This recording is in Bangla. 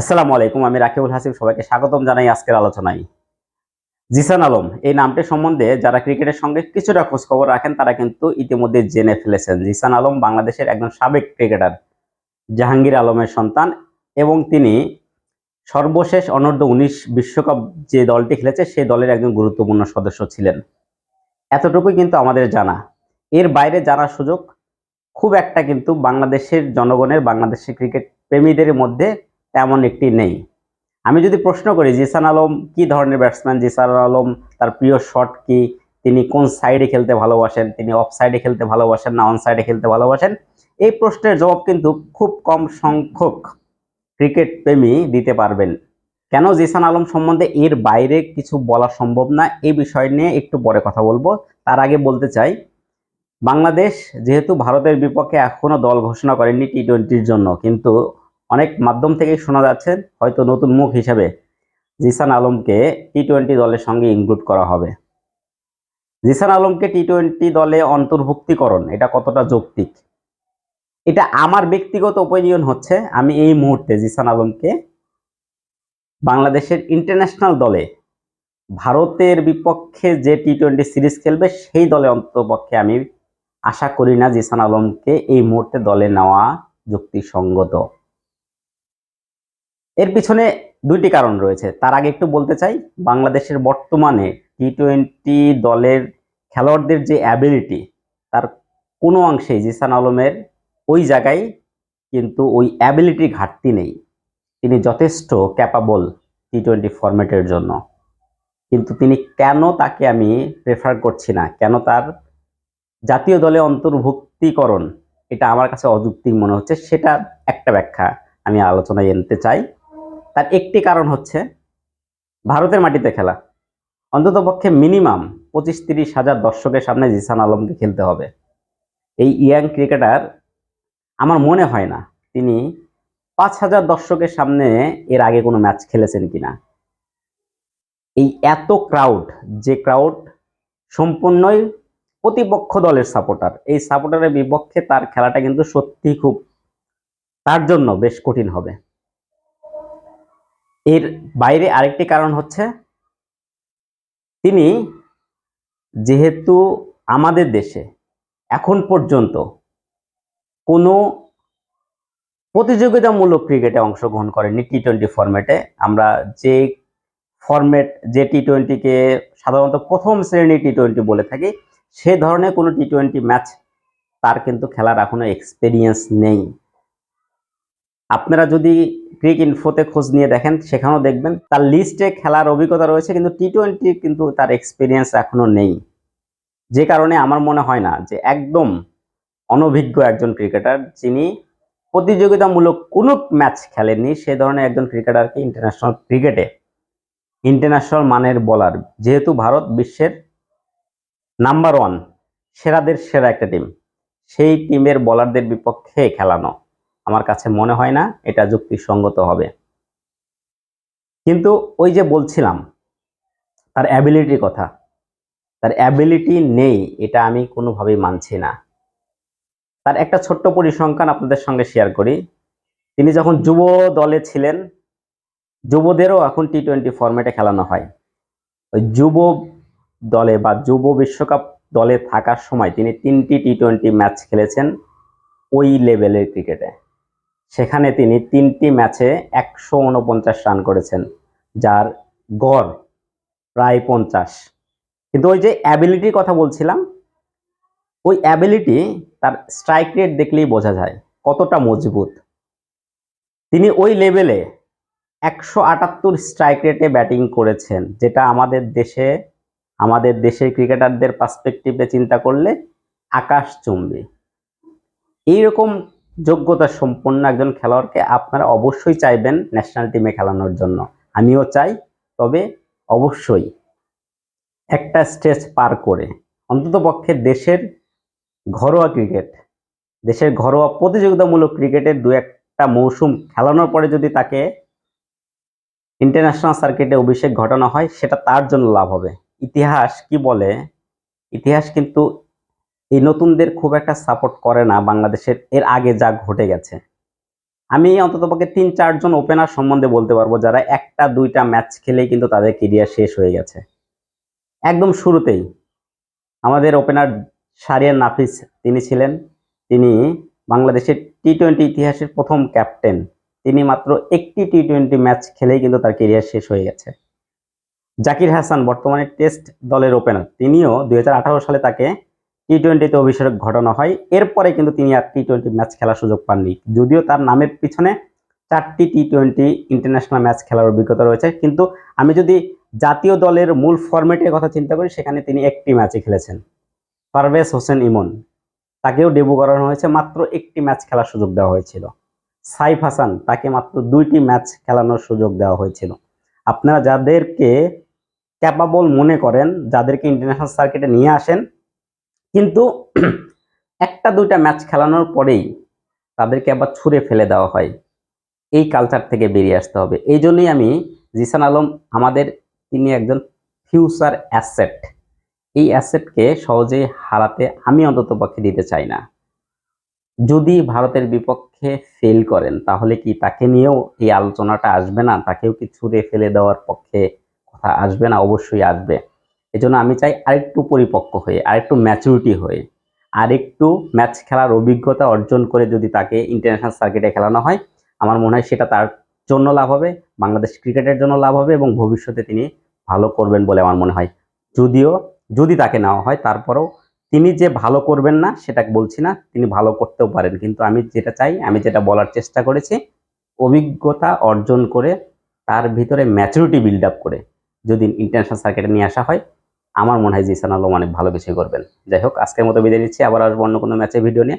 আসসালামু আলাইকুম, আমি রাকিবুল হাসিম, সবাইকে স্বাগতম জানাই আজকের আলোচনায়। জিসান আলম, এই নামটি সম্বন্ধে যারা ক্রিকেটের সঙ্গে কিছুটা খোঁজ খবর রাখেন, তারা কিন্তু ইতিমধ্যে জেনে ফেলেছেন। জিসান আলম বাংলাদেশের একজন সাবেক ক্রিকেটার, জাহাঙ্গীর আলমের সন্তান এবং তিনি সর্বশেষ অনূর্ধ্ব উনিশ বিশ্বকাপ যে দলটি খেলেছে, সেই দলের একজন গুরুত্বপূর্ণ সদস্য ছিলেন। এতটুকুই কিন্তু আমাদের জানা। এর বাইরে জানার সুযোগ খুব একটা কিন্তু বাংলাদেশের জনগণের, বাংলাদেশের ক্রিকেট প্রেমীদের মধ্যে তেমন একটি নেই। আমি যদি প্রশ্ন করি, জিসান আলম কি ধরনের ব্যাটসম্যান জিসান আলম তার প্রিয় শট কি? তিনি কোন সাইডে খেলতে ভালোবাসেন? তিনি অফ সাইডে খেলতে ভালোবাসেন না অন সাইডে খেলতে ভালোবাসেন? এই প্রশ্নের জবাব কিন্তু খুব কম সংখ্যক ক্রিকেট প্রেমী দিতে পারবেন। কেন জিসান আলম সম্বন্ধে এর বাইরে কিছু বলা সম্ভব না? এই বিষয় নিয়ে একটু পরে কথা বলব। তার আগে বলতে চাই, বাংলাদেশ যেহেতু ভারতের বিপক্ষে এখনও দল ঘোষণা করেনি টি টোয়েন্টির জন্য, কিন্তু অনেক মাধ্যম থেকেই শোনা যাচ্ছে, হয়তো নতুন মুখ হিসেবে জিসান আলমকে টি টোয়েন্টি দলের সঙ্গে ইনক্লুড করা হবে। জিসান আলমকে টি টোয়েন্টি দলে অন্তর্ভুক্তিকরণ, এটা কতটা যৌক্তিক? এটা আমার ব্যক্তিগত ওপিনিয়ন হচ্ছে, আমি এই মুহূর্তে জিসান আলমকে বাংলাদেশের ইন্টারন্যাশনাল দলে, ভারতের বিপক্ষে যে টি টোয়েন্টি সিরিজ খেলবে সেই দলে অন্তপক্ষে আমি আশা করি না জিসান আলমকে এই মুহূর্তে দলে নেওয়া যুক্তিসঙ্গত। এর পিছনে দুইটি কারণ রয়েছে। তার আগে একটু বলতে চাই, বাংলাদেশের বর্তমানে টি টোয়েন্টি দলের খেলোয়াড়দের যে অ্যাবিলিটি তার কোনো অংশেই জিসান আলমের ওই জায়গায় কিন্তু ওই অ্যাবিলিটি ঘাটতি নেই। তিনি যথেষ্ট ক্যাপাবল টি টোয়েন্টি ফরম্যাটের জন্য। কিন্তু তিনি কেন তাকে আমি প্রেফার করছি না? কেন তার জাতীয় দলে অন্তর্ভুক্তিকরণ, এটা আমার কাছে অযৌক্তিক মনে হচ্ছে সেটা একটা ব্যাখ্যা আমি আলোচনায় আনতে চাই। তার একটি কারণ হচ্ছে ভারতের মাটিতে খেলা। অন্তত পক্ষে মিনিমাম পঁচিশ তিরিশ হাজার দর্শকের সামনে জিসান আলমকে খেলতে হবে। এই ইয়াং ক্রিকেটার আমার মনে হয় না তিনি পাঁচ হাজার দর্শকের সামনে এর আগে কোনো ম্যাচ খেলেছেন কিনা। এই এত ক্রাউড যে ক্রাউড সম্পূর্ণই প্রতিপক্ষ দলের সাপোর্টার এই সাপোর্টারের বিপক্ষে তার খেলাটা কিন্তু সত্যি খুব, তার জন্য বেশ কঠিন হবে। এর বাইরে আরেকটি কারণ হচ্ছে, তিনি যেহেতু আমাদের দেশে এখন পর্যন্ত কোনো প্রতিযোগিতামূলক ক্রিকেটে অংশগ্রহণ করেনি টি টোয়েন্টি ফরম্যাটে আমরা যে ফরম্যাট যে টি টোয়েন্টিকে সাধারণত প্রথম শ্রেণি টি টোয়েন্টি বলে থাকি, সে ধরনের কোনো টি টোয়েন্টি ম্যাচ তার কিন্তু খেলার এখনও এক্সপেরিয়েন্স নেই। আপনারা যদি ক্রিক ইনফোতে খোঁজ নিয়ে দেখেন, সেখানেও দেখবেন তার লিস্টে খেলার অভিজ্ঞতা রয়েছে, কিন্তু টি টোয়েন্টি কিন্তু তার এক্সপিরিয়েন্স এখনও নেই। যে কারণে আমার মনে হয় না যে একদম অনভিজ্ঞ একজন ক্রিকেটার যিনি প্রতিযোগিতামূলক কোনো ম্যাচ খেলেননি, সে ধরনের একজন ক্রিকেটারকে ইন্টারন্যাশনাল ক্রিকেটে ইন্টারন্যাশনাল মানের বলার যেহেতু ভারত বিশ্বের নাম্বার ওয়ান সেরাদের সেরা একটা টিম সেই টিমের বলারদের বিপক্ষে খেলানো। আমার কাছে মনে হয় না এটা যুক্তিসঙ্গত হবে। কিন্তু ওই যে বলছিলাম, তার অ্যাবিলিটির কথা, তার অ্যাবিলিটি নেই, এটা আমি কোনোভাবেই মানছি না। তার একটা ছোট্ট পরিসংখ্যান আপনাদের সঙ্গে শেয়ার করি। তিনি যখন যুব দলে ছিলেন, যুবদেরও এখন টি টোয়েন্টি ফরম্যাটে খেলানো হয়। ওই যুব দলে বা যুব বিশ্বকাপ দলে থাকার সময় তিনি তিনটি টি টোয়েন্টি ম্যাচ খেলেছেন ওই লেভেলের ক্রিকেটে সেখানে তিনি তিনটি ম্যাচে একশো উনপঞ্চাশ রান করেছেন, যার গড় প্রায় পঞ্চাশ। কিন্তু ওই যে অ্যাবিলিটির কথা বলছিলাম, ওই অ্যাবিলিটি তার স্ট্রাইক রেট দেখলেই বোঝা যায়, কতটা মজবুত। তিনি ওই লেভেলে একশো আটাত্তর স্ট্রাইক রেটে ব্যাটিং করেছেন, যেটা আমাদের দেশে, আমাদের দেশের ক্রিকেটারদের পার্সপেক্টিভে চিন্তা করলে আকাশ চুম্বি। এইরকম যোগ্যতা সম্পন্ন একজন খেলোয়াড়কে আপনারা অবশ্যই চাইবেন ন্যাশনাল টিমে খেলানোর জন্য। আমিও চাই, তবে অবশ্যই একটা স্টেজ পার করে। অন্তত পক্ষে দেশের ঘরোয়া ক্রিকেট, দেশের ঘরোয়া প্রতিযোগিতামূলক ক্রিকেটের দু একটা মৌসুম খেলানোর পরে যদি তাকে ইন্টারন্যাশনাল সার্কিটে অভিষেক ঘটানো হয়, সেটা তার জন্য লাভ হবে। ইতিহাস কি বলে? ইতিহাস কিন্তু এই নতুনদের খুব একটা সাপোর্ট করে না বাংলাদেশের, এর আগে যা ঘটে গেছে। আমি অন্ততপক্ষে তিন চারজন ওপেনার সম্বন্ধে বলতে পারব যারা একটা, দুইটা ম্যাচ খেলেই কিন্তু তাদের কেরিয়ার শেষ হয়ে গেছে। একদম শুরুতেই আমাদের ওপেনার সারিয়ার নাফিস তিনি ছিলেন। তিনি বাংলাদেশের টি টোয়েন্টি ইতিহাসের প্রথম ক্যাপ্টেন তিনি মাত্র একটি টি টোয়েন্টি ম্যাচ খেলেই কিন্তু তার কেরিয়ার শেষ হয়ে গেছে। জাকির হাসান বর্তমানে টেস্ট দলের ওপেনার তিনিও দু হাজার আঠারো সালে তাকে টি টোয়েন্টিতে অভিষেক ঘটানো হয়। এরপরে কিন্তু তিনি আর টি টোয়েন্টি ম্যাচ খেলার সুযোগ পাননি। যদিও তার নামের পিছনে চারটি টি টোয়েন্টি ইন্টারন্যাশনাল ম্যাচ খেলার অভিজ্ঞতা রয়েছে। কিন্তু আমি যদি জাতীয় দলের মূল ফরম্যাটের কথা চিন্তা করি, সেখানে তিনি একটি ম্যাচে খেলেছেন। পারভেজ হোসেন ইমন। তাকেও ডেবু করানো হয়েছে, মাত্র একটি ম্যাচ খেলার সুযোগ দেওয়া হয়েছিল। সাইফ হাসান, তাকে মাত্র দুইটি ম্যাচ খেলানোর সুযোগ দেওয়া হয়েছিল। আপনারা যাদেরকে ক্যাপাবল মনে করেন, যাদেরকে ইন্টারন্যাশনাল সার্কিটে নিয়ে আসেন কিন্তু একটা, দুইটা ম্যাচ খেলানোর পরেই তাদেরকে আবার ছুঁড়ে ফেলে দেওয়া হয়। এই কালচার থেকে বেরিয়ে আসতে হবে। এই জন্যই আমি জিসান আলম আমাদের তিনি একজন ফিউচার অ্যাসেট এই অ্যাসেটকে সহজেই হারাতে আমি অন্তত পক্ষে দিতে চাই না। যদি ভারতের বিপক্ষে ফেল করেন, তাহলে কি তাকে নিয়েও এই আলোচনাটা আসবে না? তাকেও কি ছুঁড়ে ফেলে দেওয়ার পক্ষে কথা আসবে না? অবশ্যই আসবে। এজন্য আমি চাই আরেকটু পরিপক্ক হয়ে, আরেকটু ম্যাচুরিটি হয়ে, আরেকটু ম্যাচ খেলার অভিজ্ঞতা অর্জন করে যদি তাকে ইন্টারন্যাশনাল সার্কিটে খেলানো হয়, আমার মনে হয় সেটা তার জন্য লাভ হবে, বাংলাদেশ ক্রিকেটের জন্য লাভ হবে এবং ভবিষ্যতে তিনি ভালো করবেন বলে আমার মনে হয়। যদিও, যদি তাকে নেওয়া হয়, তারপরেও তিনি যে ভালো করবেন না, সেটা বলছি না, তিনি ভালো করতেও পারেন। কিন্তু আমি যেটা চাই, আমি যেটা বলার চেষ্টা করেছি, অভিজ্ঞতা অর্জন করে তার ভিতরে ম্যাচুরিটি বিল্ড আপ করে যদি ইন্টারন্যাশনাল সার্কিটে নিয়ে আসা হয় আমার মনে হয় জিসান আলম অনেক ভালো কিছুই করবেন। যাই হোক, আজকের মতো বিদায় নিচ্ছি। আবার আসব অন্য কোনো ম্যাচে, ভিডিও নিয়ে।